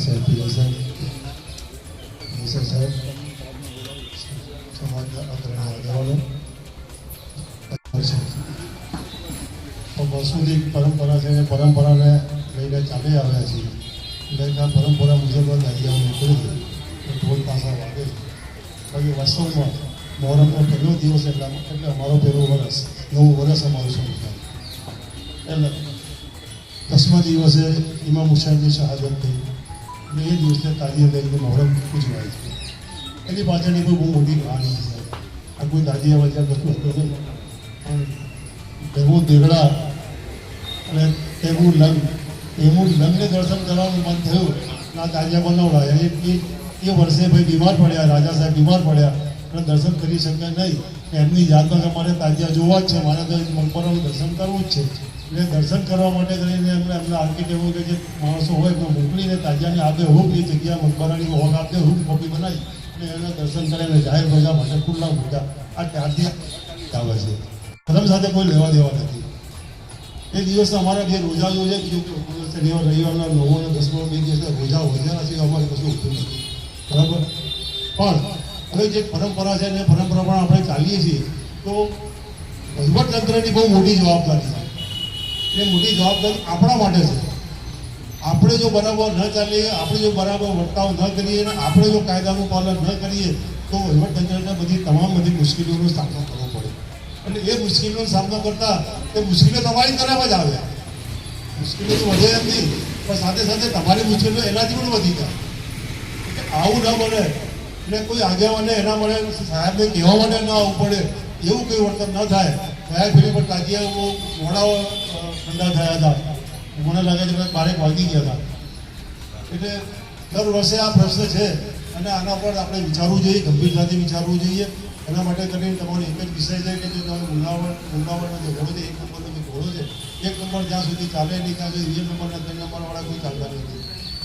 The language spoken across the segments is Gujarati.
સાહેબ પીએસ સાહેબ મિસર સાહેબ સમાજના અગ્રણી આગેવાનો તો વર્ષોથી પરંપરા છે અને પરંપરાને લઈને ચાલી આવ્યા છીએ એટલે આ પરંપરા મુજબ જ અહીંયા હું નીકળું છું તો ઢોલ પાસા વાગે છે બાકી વાસ્તવમાં મોહરમનો પહેલો દિવસ એટલે એટલે અમારો પહેલો વર્ષ નવું વર્ષ અમારું શરૂ થાય એટલે દસમા દિવસે ઇમામ હુસૈનની શહાદત થઈ અને એ દિવસે તાજી લઈને મોહરમ ઉજવાય છે. એની પાછળની કોઈ બહુ મોટી કહાની છે આ કોઈ તાજીયા વચ્ચે કશું હતું પણ ભેગું દેગડા અને તેવું લંગ એવું લંગને દર્શન કરવાનું મન થયું. ના તાજિયા બનાવડાયા એ એ- વર્ષે ભાઈ બીમાર પડ્યા, રાજા સાહેબ બીમાર પડ્યા. અને દર્શન કરી શક્યા નહીં. એમની યાદમાં કે મારે તાજિયા જોવા જ છે. મારે તો મકબરાનું દર્શન કરવું જ છે. એટલે દર્શન કરવા માટે કરીને એમને એમના આર્કિટેક્ટો કે જે માણસો હોય એમને મોકલીને તાજાની આપે હુક એ જગ્યા મકબરાની હોક આપે હુક કોપી બનાવી અને એના દર્શન કરીને જાહેર મજા માટે ખુલ્લા મૂક્યા આ ત્યારથી આવે છે. ધર્મ સાથે કોઈ લેવા દેવા નથી. એ દિવસ અમારા જે રોજા જોઈએ કે શનિવાર રવિવારના નવો અને દસમો બે દિવસ રોજા હોય છે, અમારે કશું હોતું નથી. બરાબર? પણ હવે જે પરંપરા છે ને પરંપરા પણ આપણે ચાલીએ છીએ, તો વહીવટતંત્રની બહુ મોટી જવાબદારી છે. એ મોટી જવાબદારી આપણા માટે છે. આપણે જો બરાબર ન ચાલીએ, આપણે જો બરાબર વર્તાવ ન કરીએ અને આપણે જો કાયદાનું પાલન ન કરીએ, તો વહીવટતંત્રને બધી તમામ બધી મુશ્કેલીઓનો સામનો કરવો પડે. એટલે એ મુશ્કેલીનો સામનો કરતા એ મુશ્કેલીઓ તમારી તરફ જ આવે. મુશ્કેલીઓ તો વધે એમ નહીં, પણ સાથે સાથે તમારી મુશ્કેલીઓ એનાથી પણ વધી જાય. આવું ન બને એટલે કોઈ આગેવાને એના મને સાહેબને કહેવા માટે ન આવવું પડે, એવું કોઈ વર્તન ન થાય. સાહેબ પેલી પર તાજિયા મોડાઓ ઠંડા થયા હતા. મને લાગે છે બારેક વાગી ગયા હતા. એટલે દર વર્ષે આ પ્રશ્ન છે અને આના પર આપણે વિચારવું જોઈએ, ગંભીરતાથી વિચારવું જોઈએ. એના માટે કરીને તમારો એક જ વિષય છે કે જે તમે ઉનાવળ ઉનાવળનો જે ઘોડો છે, એક નંબરનો જે ઘોડો છે, એક નંબર જ્યાં સુધી ચાલે નહીં, ત્યાં સુધી બે નંબરના ત્રણ નંબરવાળા કોઈ ચાલતા નથી.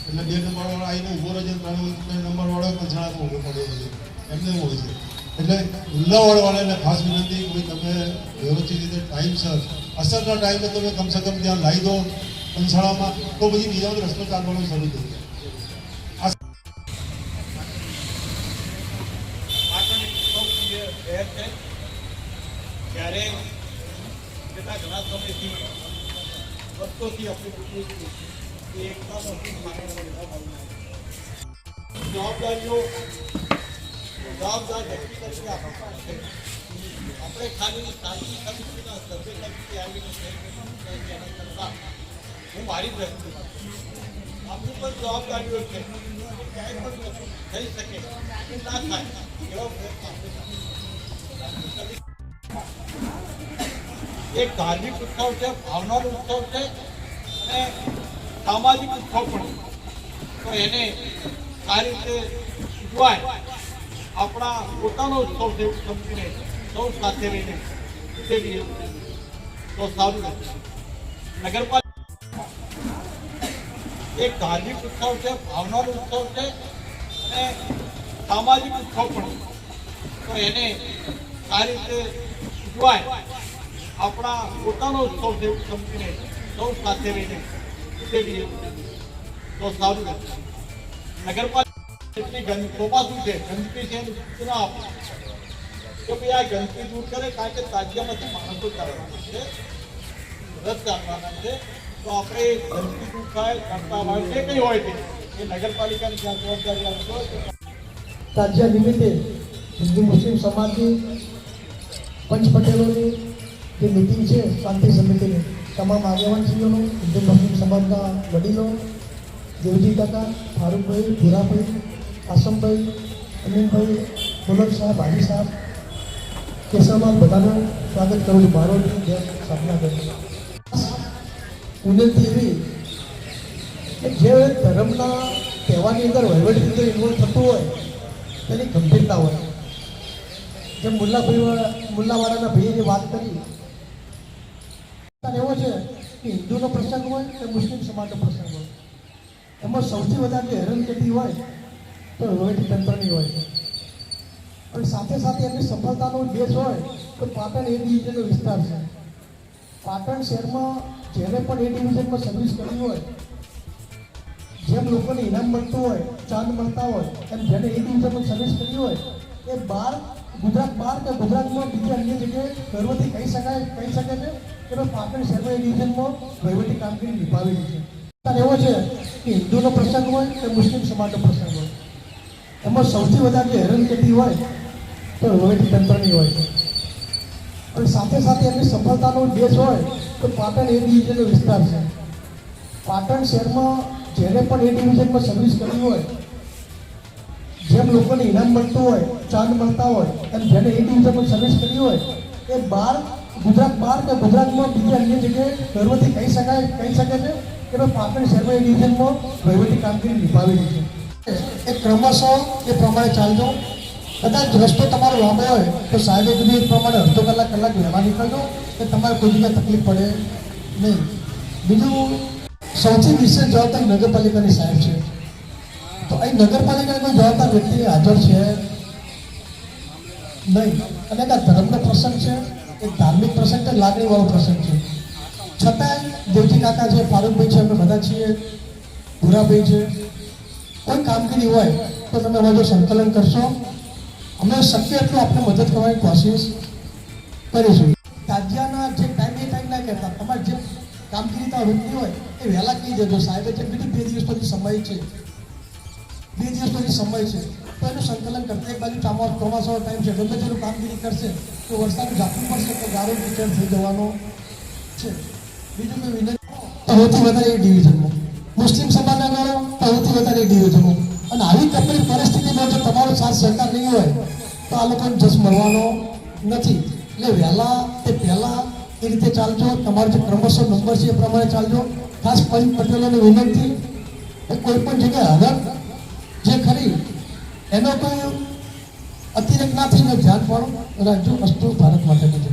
એટલે બે નંબરવાળા આવીને ઊભો રહે છે ત્રણ નંબરવાળો પંચણામાં ઊભો પડ્યો છે. એમને એવું હોય છે. એટલે ઉલ્લાવાળવાળાને ખાસ વિનંતી કોઈ તમે વ્યવસ્થિત રીતે ટાઈમસર અસરના ટાઈમે તમે કમસે કમ ત્યાં લાવી દો પંચાળામાં તો પછી બીજા બધો રસ્તો ચાલવાનો શરૂ થઈ જાય ત્યારે છેલ્લા ઘણા સમયથી વર્ષોથી આપણે જોઈએ છીએ કે એકતાનો અસીમ માનવામાં લેવામાં આવ્યો છે. જવાબદારીઓ જવાબદાર વ્યક્તિ તરીકે આપણા ખાલી શાંતિ સમિતિના સભ્ય તરીકે આવીને હું મારી દ્રષ્ટિમાં આપણી પણ જવાબદારીઓ છે ક્યાંય પણ થઈ શકે કે ના થાય ધાર્મિક ઉત્સવ છે, ભાવનાનો ઉત્સવ છે અને સામાજિક ઉત્સવ પણ તો એને આ રીતે ઉજવાય. આપણા પોતાનો ઉત્સવ છે સમજીને સૌ સાથે રહીને ઉજવીએ તો સારું રહેશે નગરપાલિકા એક ધાર્મિક ઉત્સવ છે, ભાવનાનો ઉત્સવ છે અને સામાજિક ઉત્સવ પણ. તો એને આ રીતે ઉજવાય. આપણા પોતાનો ઉત્સવ છે સમજીને સૌ સાથે રહીને ઉજવીએ તો સારું રહેશે નગરપાલિકા એટલી ચોમાસું છે, ગંદકી છે એની સૂચના તો ભાઈ આ ગંદકી દૂર કરે, કારણ કે તાજિયામાંથી માણસો ચાલવાના છે રસ તો આપણે ગંદકી દૂર થાય, કરતા હોય, જે કંઈ હોય તે. એ નગરપાલિકાની જ્યાં જવાબદારી નિમિત્તે હિન્દુ મુસ્લિમ સમાજની, પંચ પટેલોની જે મિટિંગ છે, શાંતિ સમિતિની, તમામ આગેવાનશ્રીઓનું, હિન્દુ મુસ્લિમ સમાજના વડીલો, દેવજી કાકા, ફારૂકભાઈ, ભૂરાભાઈ આસમભાઈ, અમીનભાઈ પુલક સાહેબ હાજી સાહેબ, કેસામાં બધાનું સ્વાગત કરું છું. મારો જય સ્થાપના કરું છું એવી કે જે ધર્મના તહેવારની અંદર વહીવટી રીતે ઇન્વોલ્વ થતું હોય, તેની ગંભીરતા હોય. જેમ મુલ્લાભાઈ મુલ્લાવાડાના ભાઈએ વાત કરી એવો છે કે હિન્દુનો પ્રસંગ હોય કે મુસ્લિમ સમાજનો પ્રસંગ હોય. એમાં સૌથી વધારે જે હેરાનગતિ હોય તો વહીવટી તંત્રની હોય છે. પણ સાથે સાથે એમની સફળતાનો દેશ હોય તો પાટણ એ ડિવિઝનનો વિસ્તાર છે. પાટણ શહેરમાં જેને પણ એ ડિવિઝનમાં સર્વિસ કરી હોય, જેમ લોકોને ઇનામ મળતું હોય, ચાંદ મળતા હોય, એમ જેને એ ડિવિઝનમાં સર્વિસ કરી હોય, એ બાર ગુજરાત બહાર કે ગુજરાતમાં બીજી અન્ય જગ્યાએ ગર્વથી કહી શકાય, કહી શકે છે કે ભાઈ પાટણ શહેરમાં એ ડિવિઝનમાં વહીવટી કામગીરી નિભાવેલી છે. એવો છે કે હિન્દુનો પ્રસંગ હોય કે મુસ્લિમ સમાજનો પ્રસંગ હોય. એમાં સૌથી વધારે જે હેરાનગતિ હોય, તો વહીવટી તંત્રની હોય. છે અને સાથે સાથે એમની સફળતાનો દેશ હોય, તો પાટણ એ ડિવિઝનનો વિસ્તાર છે. પાટણ શહેરમાં જેને પણ એ ડિવિઝનમાં સર્વિસ કરી હોય, જેમ લોકોને ઇનામ મળતું હોય, ચાંદ મળતા હોય, એમ જેને એ ડિવિઝનમાં સર્વિસ કરી હોય, એ બાર, ગુજરાત બહાર કે ગુજરાતમાં બીજી અન્ય જગ્યાએ ગર્વથી કહી શકાય, કહી શકે છે કે પાટણ શહેરમાં એ ડિવિઝનમાં વહીવટી કામગીરી નિભાવેલી છે. એ ક્રમશઃ એ પ્રમાણે ચાલજો. કદાચ રસ્તો તમારો લાંબો હોય, તો સાહેબે કીધું એ પ્રમાણે અડધો કલાક કલાક વહેલા નીકળજો કે તમારે કોઈ જગ્યાએ તકલીફ પડે નહીં. બીજું, સૌથી વિશેષ જવાબદાર નગરપાલિકાની સાહેબ છે. તો અહીં નગરપાલિકાની કોઈ જવાબદાર વ્યક્તિ હાજર છે? નહીં. અને આ ધર્મનો પ્રસંગ છે, એક ધાર્મિક પ્રસંગ છે, લાગણીવાળો પ્રસંગ છે. છતાંય દેવજી કાકા છે ફારૂકભાઈ છે, અમે બધા છીએ, ભૂરાભાઈ છે કોઈ કામગીરી હોય તો તમે અમારું સંકલન કરશો. અમે શક્ય એટલું આપણે મદદ કરવાની કોશિશ કરીશું. તાજિયાના જે ટાઈમ એ ટાઈમ ના કહેતા, તમારે જે કામગીરી તો રૂપની હોય, એ વહેલા કહી દેજો સાહેબે. જેમ કીધું બે દિવસ પછી સમય છે. બે દિવસ પછી સમય છે. તો એનું સંકલન કરતા એક બાજુ ચોમા ચોમાસાનો ટાઈમ છે. ગમે તેનું કામગીરી કરશે, તો વરસાદ ઝાપવું પડશે તો ગારો કિચડ થઈ જવાનો છે. બીજું કોઈ વિનંતી સૌથી વધારે એ ડિવિઝનમાં મુસ્લિમ સમાજના ગણો તો સૌથી વધારે ડિવિઝનો અને આવી કપરી પરિસ્થિતિમાં જો તમારો સાથ સહકાર નહીં હોય, તો આ લોકોને જસ મળવાનો નથી. એટલે વહેલા તે પહેલા એ રીતે ચાલજો. તમારો જે ક્રમશઃ નંબર છે એ પ્રમાણે ચાલજો. ખાસ પંચ પટેલોને વિનંતી કોઈ પણ જગ્યાએ હરક જે ખરી, એનો કોઈ અતિરેક ના થઈને ધ્યાન પણ રાખજો અસ્તુ ભારત માટે છે